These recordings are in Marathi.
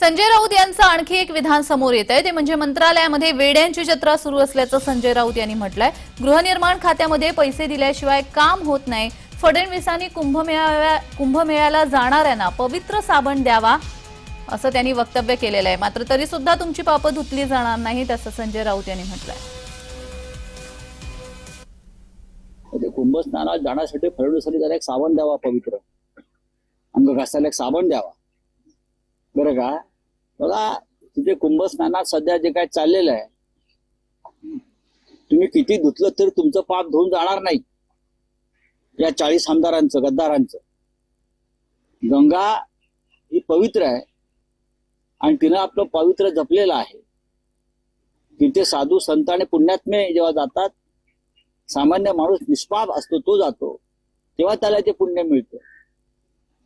संजय राऊत यांचं आणखी एक विधान समोर येत आहे ते म्हणजे मंत्रालयामध्ये वेड्यांची जत्रा सुरू असल्याचं संजय राऊत यांनी म्हटलंय. गृहनिर्माण खात्यामध्ये पैसे दिल्याशिवाय काम होत नाही. फडणवीसांनी कुंभमेळाव्या कुंभमेळ्याला जाणाऱ्यांना पवित्र साबण द्यावा असं त्यांनी वक्तव्य केलेलं आहे. मात्र तरी सुद्धा तुमची पापं धुतली जाणार नाहीत असं संजय राऊत यांनी म्हटलंय. ते कुंभस्नानात जाण्यासाठी फडणवीसांनी त्याला एक साबण द्यावा पवित्र. अंग घासायला एक साबण द्यावा. बरं का? बघा तिथे कुंभस्नानात सध्या जे काय चाललेलं आहे तुम्ही किती धुतलं तरी तुमचं पाप धुवून जाणार नाही. या चाळीस आमदारांचं गद्दारांचं. गंगा ही पवित्र आहे आणि तिनं आपलं पवित्र जपलेलं आहे. तिथे साधू संत आणि पुण्यात्मे जेव्हा जातात सामान्य माणूस निष्पाप असतो तो जातो. तेव्हा त्याला ते पुण्य मिळतं.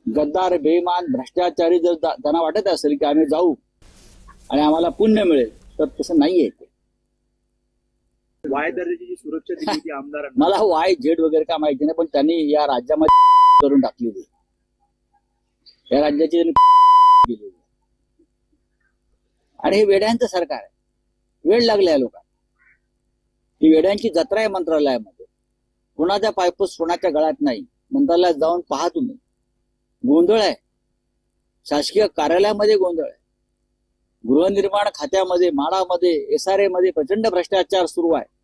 गद्दार बेईमान भ्रष्टाचारी जर त्यांना वाटत असेल की आम्ही जाऊ आणि आम्हाला पुण्य मिळेल तर तसं नाहीये ते. वाय दर्जाची सुरक्षा दिली मला वाय झेड वगैरे काय माहिती नाही पण त्यांनी या राज्यामध्ये करून टाकलेली. या राज्याची त्यांनी. आणि हे वेड्यांचं सरकार आहे. वेळ लागला लोकांना. ही वेड्यांची जत्रा आहे मंत्रालयामध्ये. कोणाच्या पायपूस कोणाच्या गळ्यात नाही. मंत्रालयात जाऊन पहा तुम्ही. गोंधळ आहे. शासकीय कार्यालयामध्ये गोंधळ आहे. गृहनिर्माण खात्यामध्ये माडामध्ये एस आरमध्ये प्रचंड भ्रष्टाचार सुरू आहे.